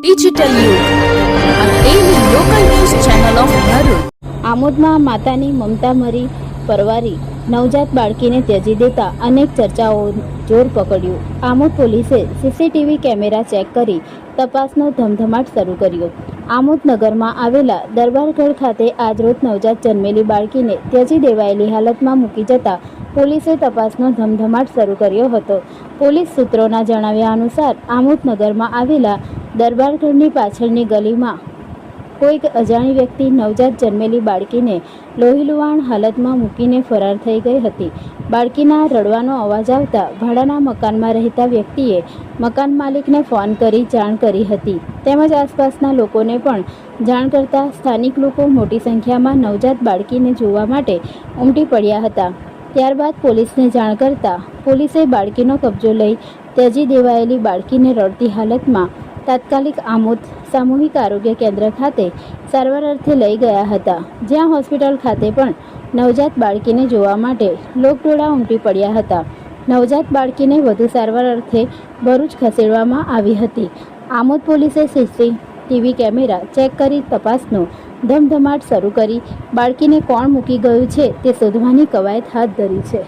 Digital daily local news channel આમોદમાં માતાની મમતા મરી પરવારી. નવજાત બાળકીને ત્યજી દેતા અનેક ચર્ચાઓ જોર પકડ્યું. આમોદ પોલીસે સીસીટીવી કેમેરા ચેક કરી તપાસનો ધમધમાટ શરૂ કર્યો. આમોદ નગરમાં આવેલા દરબારગઢ ખાતે આજરોજ નવજાત જન્મેલી બાળકીને ત્યજી દેવાયેલી હાલતમાં મૂકી જતા પોલીસે તપાસનો ધમધમાટ શરૂ કર્યો હતો. પોલીસ સૂત્રોના જણાવ્યા અનુસાર, આમોદ નગરમાં આવેલા દરબારગઢની પાછળની ગલીમાં. કોઈક અજાણી વ્યક્તિ નવજાત જન્મેલી બાળકીને લોહીલુવાણ હાલતમાં મૂકીને ફરાર થઈ ગઈ હતી. બાળકીના રડવાનો અવાજ આવતા ભાડાના મકાનમાં રહેતા વ્યક્તિએ મકાન માલિકને ફોન કરી જાણ કરી હતી. તેમજ આસપાસના લોકોને પણ જાણ કરતા સ્થાનિક લોકો મોટી સંખ્યામાં નવજાત બાળકીને જોવા માટે ઉમટી પડ્યા હતા. ત્યારબાદ પોલીસને જાણ કરતા પોલીસે બાળકીનો કબજો લઈ ત્યજી દેવાયેલી બાળકીને રડતી હાલતમાં તાત્કાલિક આમોદ સામૂહિક આરોગ્ય કેન્દ્ર ખાતે સારવાર અર્થે લઈ ગયા હતા. જ્યાં હોસ્પિટલ ખાતે પણ નવજાત બાળકીને જોવા માટે લોકટોળા ઉમટી પડ્યા હતા. નવજાત બાળકીને વધુ સારવાર અર્થે ભરૂચ ખસેડવામાં આવી હતી. આમોદ પોલીસે સીસીટીવી કેમેરા ચેક કરી તપાસનો ધમધમાટ શરૂ કરી બાળકીને કોણ મૂકી ગયું છે તે શોધવાની કવાયત હાથ ધરી છે.